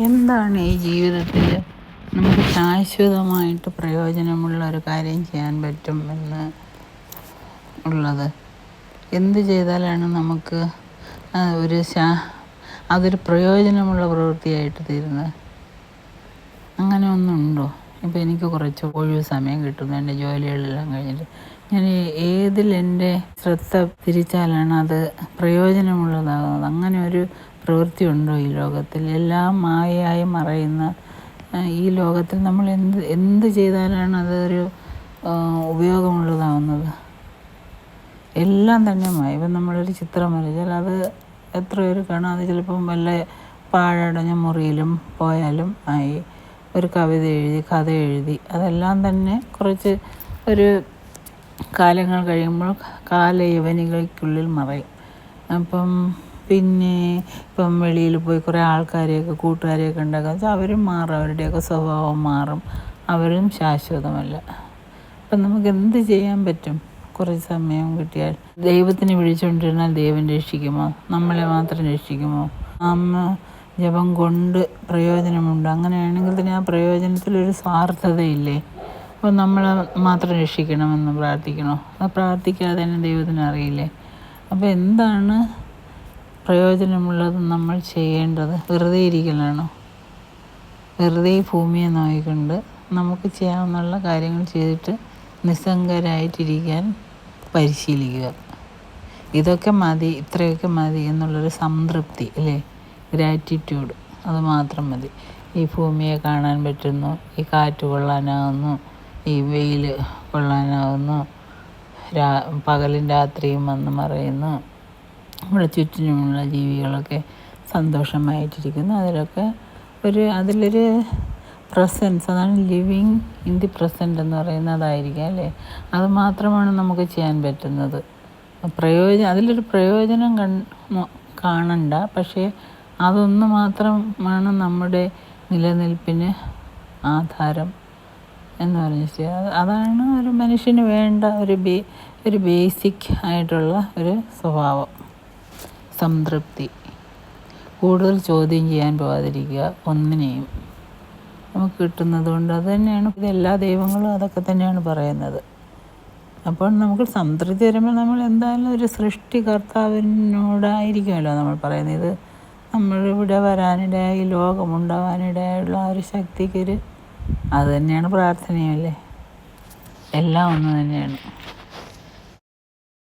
എന്താണ് ഈ ജീവിതത്തിൽ നമുക്ക് ശാശ്വതമായിട്ട് പ്രയോജനമുള്ള ഒരു കാര്യം ചെയ്യാൻ പറ്റും എന്ന് ഉള്ളത്? എന്ത് ചെയ്താലാണ് നമുക്ക് ഒരു ശാ അതൊരു പ്രയോജനമുള്ള പ്രവൃത്തിയായിട്ട് തീരുന്നത്? അങ്ങനെ ഒന്നുണ്ടോ? ഇപ്പോൾ എനിക്ക് കുറച്ച് ഒഴിവ് സമയം കിട്ടുന്നു എന്റെ ജോലികളെല്ലാം കഴിഞ്ഞിട്ട്. ഞാൻ ഏതിൽ എന്റെ ശ്രദ്ധ തിരിച്ചാലാണ് അത് പ്രയോജനമുള്ളതാകുന്നത്? അങ്ങനെ ഒരു പ്രവൃത്തി ഉണ്ടോ ഈ ലോകത്തിൽ? എല്ലാം മായയായി മറയുന്ന ഈ ലോകത്തിൽ നമ്മൾ എന്ത് എന്ത് ചെയ്താലാണ് അതൊരു ഉപയോഗമുള്ളതാവുന്നത്? എല്ലാം തന്നെ മായ. ഇപ്പം നമ്മളൊരു ചിത്രം വരച്ചാൽ അത് എത്ര പേര് കാണും അത് ചിലപ്പം വല്ല പാഴടഞ്ഞ മുറിയിലും പോയാലും ആയി. ഒരു കവിത എഴുതി കഥ എഴുതി. അതെല്ലാം തന്നെ കുറച്ച് ഒരു കാലങ്ങൾ കഴിയുമ്പോൾ കാലയവനികൾക്കുള്ളിൽ മറയും. അപ്പം പിന്നെ ഇപ്പം വെളിയിൽ പോയി കുറേ ആൾക്കാരെയൊക്കെ കൂട്ടുകാരെയൊക്കെ ഉണ്ടാക്കുക വെച്ചാൽ അവരും മാറും അവരുടെയൊക്കെ സ്വഭാവം മാറും. അവരും ശാശ്വതമല്ല. അപ്പം നമുക്ക് എന്ത് ചെയ്യാൻ പറ്റും? കുറച്ച് സമയം കിട്ടിയാൽ ദൈവത്തിന് വിളിച്ചുകൊണ്ടിരുന്നാൽ ദൈവം രക്ഷിക്കുമോ? നമ്മളെ മാത്രം രക്ഷിക്കുമോ? അമ്മ ജപം കൊണ്ട് പ്രയോജനമുണ്ട്. അങ്ങനെയാണെങ്കിൽ തന്നെ ആ പ്രയോജനത്തിലൊരു സ്വാർത്ഥതയില്ലേ? അപ്പോൾ നമ്മൾ മാത്രം രക്ഷിക്കണമെന്ന് പ്രാർത്ഥിക്കണോ? അത് പ്രാർത്ഥിക്കാതെ തന്നെ ദൈവത്തിന് അറിയില്ലേ? അപ്പോൾ എന്താണ് പ്രയോജനമുള്ളത് നമ്മൾ ചെയ്യേണ്ടത്? വെറുതെ ഇരിക്കലാണോ? വെറുതെ ഭൂമിയെ നോക്കിക്കൊണ്ട് നമുക്ക് ചെയ്യാവുന്ന കാര്യങ്ങൾ ചെയ്തിട്ട് നിസ്സംഗരായിട്ടിരിക്കാൻ പരിശീലിക്കുക. ഇതൊക്കെ മതി ഇത്രയൊക്കെ മതി എന്നുള്ളൊരു സംതൃപ്തി അല്ലേ? ഗ്രാറ്റിറ്റ്യൂഡ് അത് മാത്രം മതി. ഈ ഭൂമിയെ കാണാൻ പറ്റുന്നു ഈ കാറ്റ് കൊള്ളാനാവുന്നു ഈ വെയിൽ കൊള്ളാനാവുന്നു രാ പകലും രാത്രിയും വന്ന് മറയുന്നു. നമ്മുടെ ചുറ്റിനുമുള്ള ജീവികളൊക്കെ സന്തോഷമായിട്ടിരിക്കുന്നു. അതിലൊക്കെ ഒരു അതിലൊരു പ്രസൻസ് അതാണ് ലിവിങ് ഇൻ ദി പ്രസന്റ് എന്ന് പറയുന്നതായിരിക്കാം അല്ലേ? അത് മാത്രമാണ് നമുക്ക് ചെയ്യാൻ പറ്റുന്നത്. പ്രയോജനം അതിലൊരു പ്രയോജനം കൺ കാണണ്ട. പക്ഷേ അതൊന്ന് മാത്രമാണ് നമ്മുടെ നിലനിൽപ്പിന് ആധാരം എന്ന് പറഞ്ഞ അതാണ് ഒരു മനുഷ്യന് വേണ്ട ഒരു ബേ ഒരു ബേസിക് ആയിട്ടുള്ള ഒരു സ്വഭാവം. സംതൃപ്തി. കൂടുതൽ ചോദ്യം ചെയ്യാൻ പോകാതിരിക്കുക ഒന്നിനെയും നമുക്ക് കിട്ടുന്നത് കൊണ്ട് അത് തന്നെയാണ്. എല്ലാ ദൈവങ്ങളും അതൊക്കെ തന്നെയാണ് പറയുന്നത്. അപ്പോൾ നമുക്ക് സംതൃപ്തി വരുമ്പോൾ നമ്മൾ എന്തായാലും ഒരു സൃഷ്ടികർത്താവിനോടായിരിക്കുമല്ലോ നമ്മൾ പറയുന്നത്. ഇത് നമ്മളിവിടെ വരാനിടയായി ലോകമുണ്ടാകാനിടയായുള്ള ആ ഒരു ശക്തിക്കൊരു അത് തന്നെയാണ് പ്രാർത്ഥനയല്ലേ എല്ലാം ഒന്ന് തന്നെയാണ്.